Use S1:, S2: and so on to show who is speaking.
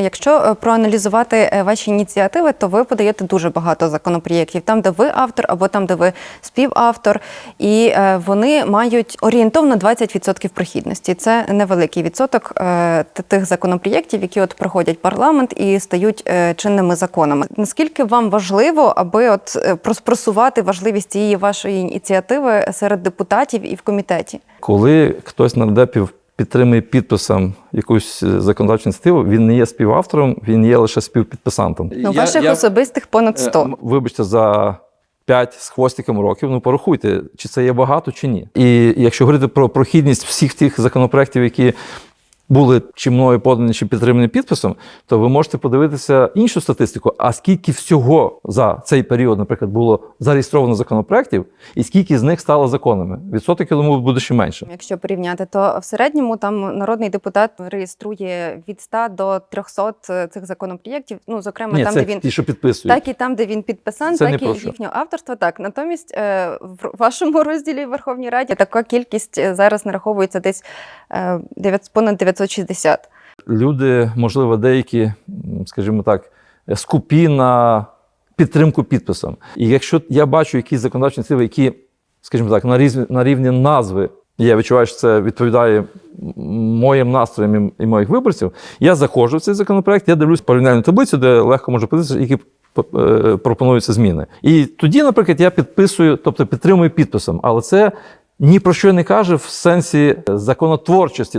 S1: якщо е, проаналізувати е, ваші ініціативи, то ви подаєте дуже багато законопроєктів, там, де ви автор, або там, де ви співавтор, і е, вони мають орієнтовно 20% прохідності. Це невеликий відсоток тих законопроєктів, які от проходять парламент і стають чинними законами. Наскільки вам важливо, аби от е, прос- просувати важливість цієї вашої ініціативи серед депутатів і в комітеті?
S2: Коли хтось на нардепів підтримує підписом якусь е, законодавчу ініціативу, він не є співавтором, він є лише співпідписантом.
S1: Ну, ваших особистих понад 100.
S2: Е, Вибачте, за 5 з хвостиком років, ну порахуйте, чи це є багато, чи ні. І якщо говорити про прохідність всіх тих законопроєктів, які були чи мною подані, чи підтримані підписом, то ви можете подивитися іншу статистику. А скільки всього за цей період, наприклад, було зареєстровано законопроектів, і скільки з них стало законами? Відсоток, я думаю, буде ще менше.
S1: Якщо порівняти, то в середньому там народний депутат реєструє від 100 до 300 е, цих законопроєктів. Ну зокрема,
S2: Ні,
S1: там
S2: це
S1: де він
S2: ті, що підписують.
S1: так і там, де він підписан,
S2: це
S1: так і їхнього авторство. Так натомість е, в вашому розділі в Верховній Раді така кількість е, зараз нараховується десь понад 900 1960.
S2: Люди, можливо, деякі, скажімо так, скупі на підтримку підписом. І якщо я бачу якісь законодавчі ініціативи, які, скажімо так, на різні на рівні назви, я відчуваю, що це відповідає моїм настроям і моїх виборців, я заходжу в цей законопроект, я дивлюсь порівняльну таблицю, де легко можу подивитися, які е, пропонуються зміни. І тоді, наприклад, я підписую, тобто підтримую підписом, але це ні про що не каже в сенсі законотворчості.